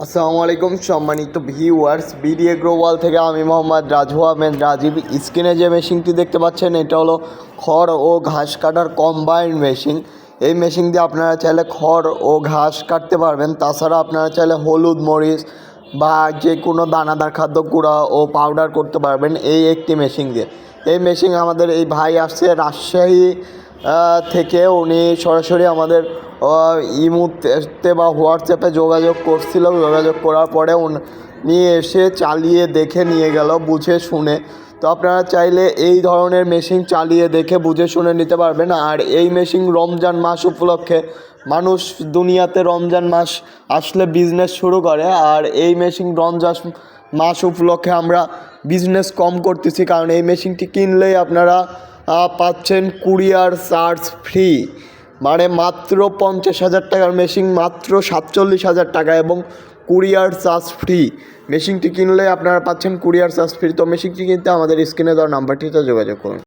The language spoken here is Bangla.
আসসালামু আলাইকুম, সম্মানিত ভিউয়ার্স বিডিএ গ্রোওয়াল থেকে আমি মোহাম্মদ রাজু আহমেদ, রাজীব স্ক্রিনে যে মেশিনটি দেখতে পাচ্ছেন, এটা হলো খড় ও ঘাস কাটার কম্বাইন্ড মেশিন এই মেশিন দিয়ে আপনারা চাইলে খড় ও ঘাস কাটতে পারবেন। তাছাড়া আপনারা চাইলে হলুদ মরিচ বা যে কোনো দানাদার খাদ্য, গুঁড়া ও পাউডার করতে পারবেন এই একটি মেশিন দিয়ে। এই মেশিন আমাদের এই ভাই আসছে রাজশাহী থেকে উনি সরাসরি আমাদের ইমুতে বা হোয়াটসঅ্যাপে যোগাযোগ করছিল। যোগাযোগ করার পরে উনি এসে চালিয়ে দেখে নিয়ে গেল, বুঝে শুনে। তো আপনারা চাইলে এই ধরনের মেশিন চালিয়ে দেখে, বুঝে শুনে নিতে পারবেন। আর এই মেশিন রমজান মাস উপলক্ষে মানুষ দুনিয়াতে রমজান মাস আসলে বিজনেস শুরু করে। আর এই মেশিন রমজান মাস উপলক্ষে আমরা বিজনেস কম করতেছি। কারণ এই মেশিনটি কিনলেই আপনারা পাচ্ছেন কুরিয়ার চার্জ ফ্রি মানে মাত্র পঞ্চাশ হাজার টাকার মেশিন, মাত্র সাতচল্লিশ হাজার টাকা এবং কুরিয়ার চার্জ ফ্রি মেশিনটি কিনলে আপনারা পাচ্ছেন কুরিয়ার চার্জ ফ্রি তো মেশিনটি কিনতে আমাদের স্ক্রিনে দেওয়া নাম্বারটিতে যোগাযোগ করুন।